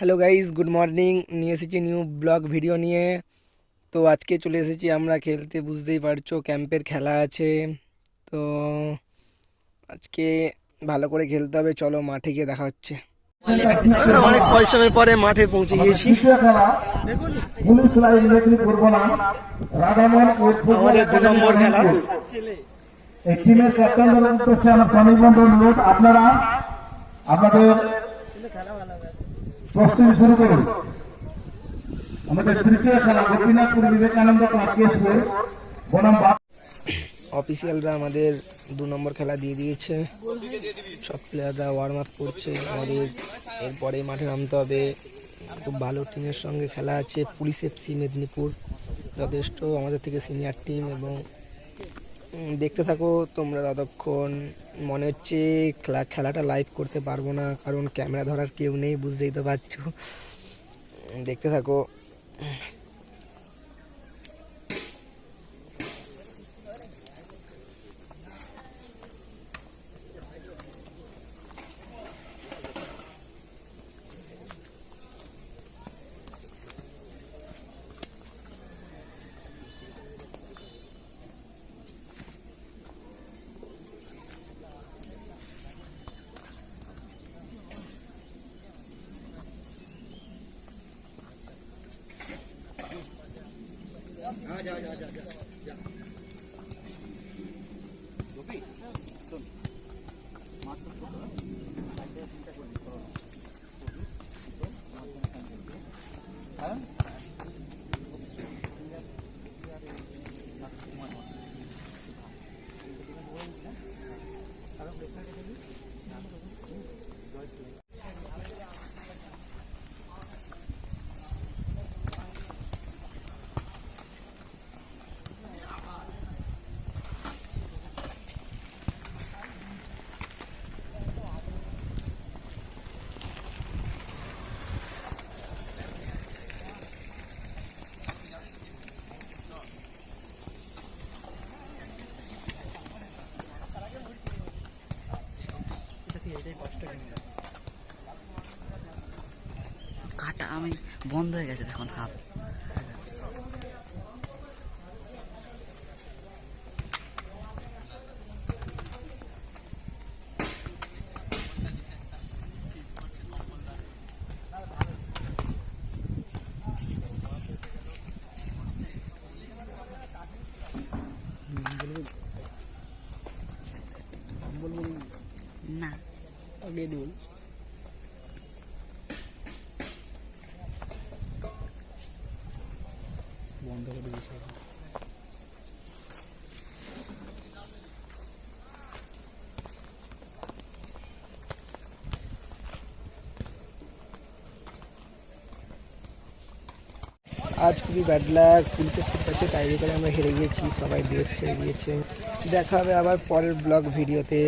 Hello guys good morning নিয়ে এসেছি new blog video নিয়ে। তো আজকে চলে এসেছি আমরা, খেলতে বুঝতেই পারছ, ক্যাম্পের খেলা আছে। তো আজকে ভালো করে খেলতে হবে, চলো মাঠে গিয়ে দেখা হচ্ছে। অনেক পরিশ্রমের পরে মাঠে পৌঁছে গিয়েছি। আমাদের আপনাদের শুরু আমাদের তৃতীয় খেলা গোপীনাথপুর বিবেকানন্দ অফিসিয়ালরা আমাদের দু নম্বর খেলা দিয়ে দিয়েছে। সব প্লেয়াররা ওয়ার্ম আপ করছে। আমাদের এরপরে মাঠে নামতে হবে। খুব ভালো টিমের সঙ্গে খেলা আছে। পুলিশ এফসি মেদিনীপুর যথেষ্ট আমাদের থেকে সিনিয়র টিম এবং দেখতে থাকো, তোমরা ততক্ষণ মনে হচ্ছে খেলা খেলাটা লাইভ করতে পারব না, কারণ ক্যামেরা ধরার কেউ নেই, বুঝতেই তো পারছ। দেখতে থাকো। जा जा जा जा কাটা আমি বন্ধ হয়ে গেছে এখন হাত। না। আগে দিন বন্ধ করে দিয়েছে আজ খুবই ব্যাড লাক পুলিশের ঠিক আছে তাই করে আমরা হেরে গিয়েছি সবাই ড্রেস ছেড়ে দিয়েছে দেখা হবে আবার পরের ব্লগ ভিডিওতে